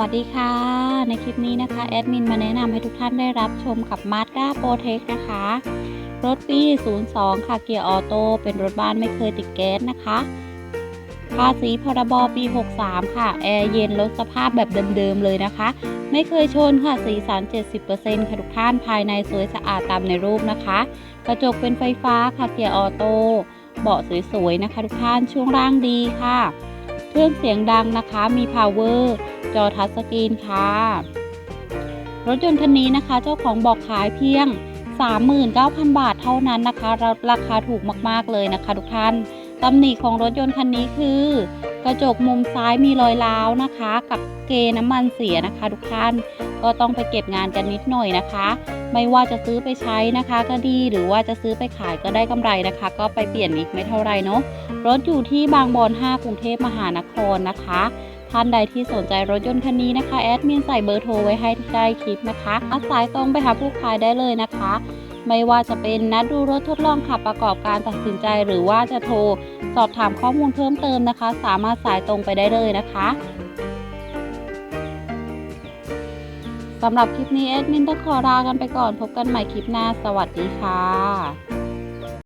วัสดีค่ะ ในคลิปนี้นะคะแอดมินมาแนะนำให้ทุกท่านได้รับชมกับ Mazda p r o t e c นะคะ รถปี 02 ค่ะเกียร์ออโต้เป็นรถบ้านไม่เคยติดแก๊สนะคะภาษีพรบปี 63 ค่ะ แอร์เย็นรถสภาพแบบเดิมๆเลยนะคะ ไม่เคยชนค่ะสีสัน 70%ค่ะทุกท่านภายในสวยสะอาดตามในรูปนะคะ กระจกเป็นไฟฟ้าค่ะเกียร์ออโต้เบาะสวยๆนะคะ ทุกท่านช่วงล่างดีค่ะ เครื่องเสียงดังนะคะมี power จอทัชสกรีนค่ะ รถยนต์คันนี้นะคะ เจ้าของบอกขายเพียง 39,000 บาทเท่านั้นนะคะราราคาถูกมากๆเลยนะคะ ทุกท่านตำหนิของรถยนต์คันนี้คือ กระจกมุมซ้ายมีรอยร้าวนะคะ กับเกน้ำมันเสียนะคะ ทุกท่านก็ต้องไปเก็บงานกันนิดหน่อยนะคะ ไม่ว่าจะซื้อไปใช้นะคะก็ดีหรือว่าจะซื้อไปขายก็ได้กำไรนะคะ ก็ไปเปลี่ยนอีกไม่เท่าไรเนาะรถอยู่ที่บางบอน5กรุงเทพมหานครนะคะ ท่านใดที่สนใจรถยนต์คันนี้นะคะแอดมินใส่เบอร์โทรไว้ให้ที่ใต้คลิปนะคะอาสายตรงไปหาผู้ขายได้เลยนะคะ ไม่ว่าจะเป็นนัดดูรถทดลองขับประกอบการตัดสินใจ หรือว่าจะโทรสอบถามข้อมูลเพิ่มเติมนะคะ สามารถสายตรงไปได้เลยนะคะสำหรับคลิปนี้แอดมินต้องขอลากันไปก่อนพบกันใหม่คลิปหน้า สวัสดีค่ะ